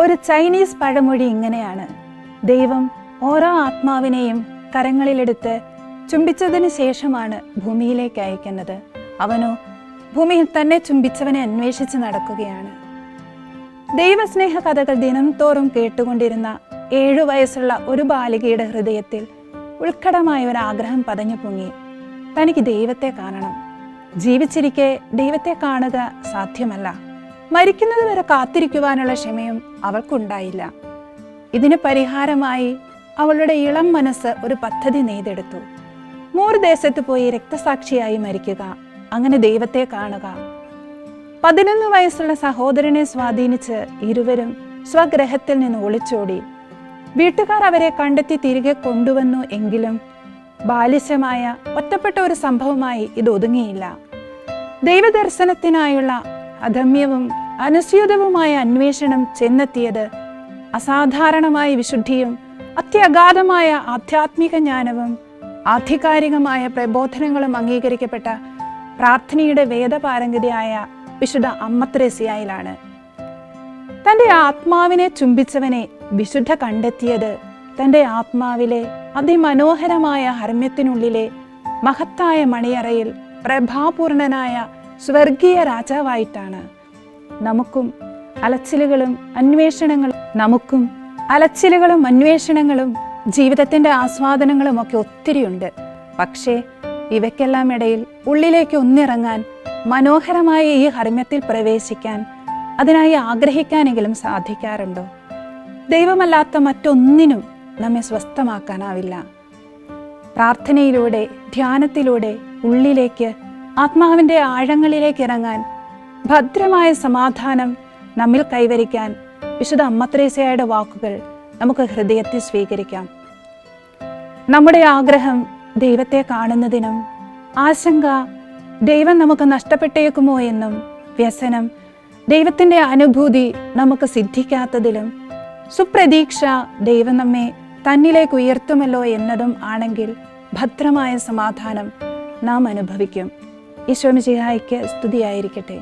ഒരു ചൈനീസ് പഴമൊഴി ഇങ്ങനെയാണ്. ദൈവം ഓരോ ആത്മാവിനെയും കരങ്ങളിലെടുത്ത് ചുംബിച്ചതിന് ശേഷമാണ് ഭൂമിയിലേക്ക് അയക്കുന്നത്. അവനോ ഭൂമിയിൽ തന്നെ ചുംബിച്ചവനെ അന്വേഷിച്ച് നടക്കുകയാണ്. ദൈവസ്നേഹ കഥകൾ ദിനം തോറും കേട്ടുകൊണ്ടിരുന്ന ഏഴു വയസ്സുള്ള ഒരു ബാലികയുടെ ഹൃദയത്തിൽ ഉൾക്കടമായ ഒരു ആഗ്രഹം പതഞ്ഞു പൊങ്ങി. തനിക്ക് ദൈവത്തെ കാണണം. ജീവിച്ചിരിക്കെ ദൈവത്തെ കാണുക സാധ്യമല്ല. മരിക്കുന്നത് വരെ കാത്തിരിക്കുവാനുള്ള ക്ഷമയും അവൾക്കുണ്ടായില്ല. ഇതിന് പരിഹാരമായി അവളുടെ ഇളം മനസ്സ് ഒരു പദ്ധതി നെയ്തെടുത്തു. മൂർ ദേശത്ത് പോയി രക്തസാക്ഷിയായി മരിക്കുക അങ്ങനെ ദൈവത്തെ കാണുക. പതിനൊന്ന് വയസ്സുള്ള സഹോദരനെ സ്വാധീനിച്ച് ഇരുവരും സ്വഗ്രഹത്തിൽ നിന്ന് ഒളിച്ചോടി. വീട്ടുകാർ അവരെ കണ്ടെത്തി തിരികെ കൊണ്ടുവന്നു എങ്കിലും ബാലിശമായ ഒറ്റപ്പെട്ട ഒരു സംഭവമായി ഇത് ഒതുങ്ങിയില്ല ദൈവദർശനത്തിനായുള്ള അദമ്യവും അനുസ്യൂതവുമായ അന്വേഷണം ചെന്നെത്തിയത് അസാധാരണമായ വിശുദ്ധിയും അത്യഗാധമായ ആധ്യാത്മിക ജ്ഞാനവും ആധികാരികമായ പ്രബോധനങ്ങളും അംഗീകരിക്കപ്പെട്ട പ്രാർത്ഥനയുടെ വേദപാരംഗതിയായ വിശുദ്ധ അമ്മത്രേസിയായിലാണ്. തന്റെ ആത്മാവിനെ ചുംബിച്ചവനെ വിശുദ്ധ കണ്ടെത്തിയത് തന്റെ ആത്മാവിലെ അതിമനോഹരമായ ഹർമ്മ്യത്തിനുള്ളിലെ മഹത്തായ മണിയറയിൽ പ്രഭാപൂർണനായ സ്വർഗീയ രാജാവായിട്ടാണ്. നമുക്കും അലച്ചിലുകളും അന്വേഷണങ്ങളും നമുക്കും അലച്ചിലുകളും അന്വേഷണങ്ങളും ജീവിതത്തിന്റെ ആസ്വാദനങ്ങളും ഒക്കെ ഒത്തിരിയുണ്ട് പക്ഷേ ഇവയ്ക്കെല്ലാം ഇടയിൽ ഉള്ളിലേക്ക് ഒന്നിറങ്ങാൻ മനോഹരമായ ഈ ഹർമ്മ്യത്തിൽ പ്രവേശിക്കാൻ അതിനായി ആഗ്രഹിക്കാനെങ്കിലും സാധിക്കാറുണ്ടോ? ദൈവമല്ലാത്ത മറ്റൊന്നിനും നമ്മെ സ്വസ്ഥമാക്കാനാവില്ല. പ്രാർത്ഥനയിലൂടെ ധ്യാനത്തിലൂടെ ഉള്ളിലേക്ക് ആത്മാവിന്റെ ആഴങ്ങളിലേക്ക് ഇറങ്ങാൻ ഭദ്രമായ സമാധാനം നമ്മിൽ കൈവരിക്കാൻ വിശുദ്ധ അമ്മത്രേസയുടെ വാക്കുകൾ നമുക്ക് ഹൃദയത്തിൽ സ്വീകരിക്കാം. നമ്മുടെ ആഗ്രഹം ദൈവത്തെ കാണുന്നതിനും ആശങ്ക ദൈവം നമുക്ക് നഷ്ടപ്പെട്ടേക്കുമോ എന്നും വ്യസനം ദൈവത്തിന്റെ അനുഭൂതി നമുക്ക് സിദ്ധിക്കാത്തതിലും സുപ്രതീക്ഷ ദൈവം നമ്മെ തന്നിലേക്ക് ഉയർത്തുമല്ലോ എന്നതും ആണെങ്കിൽ ഭദ്രമായ സമാധാനം നാം അനുഭവിക്കും. ഈശോമിജിഹായ്ക്ക് സ്തുതിയായിരിക്കട്ടെ.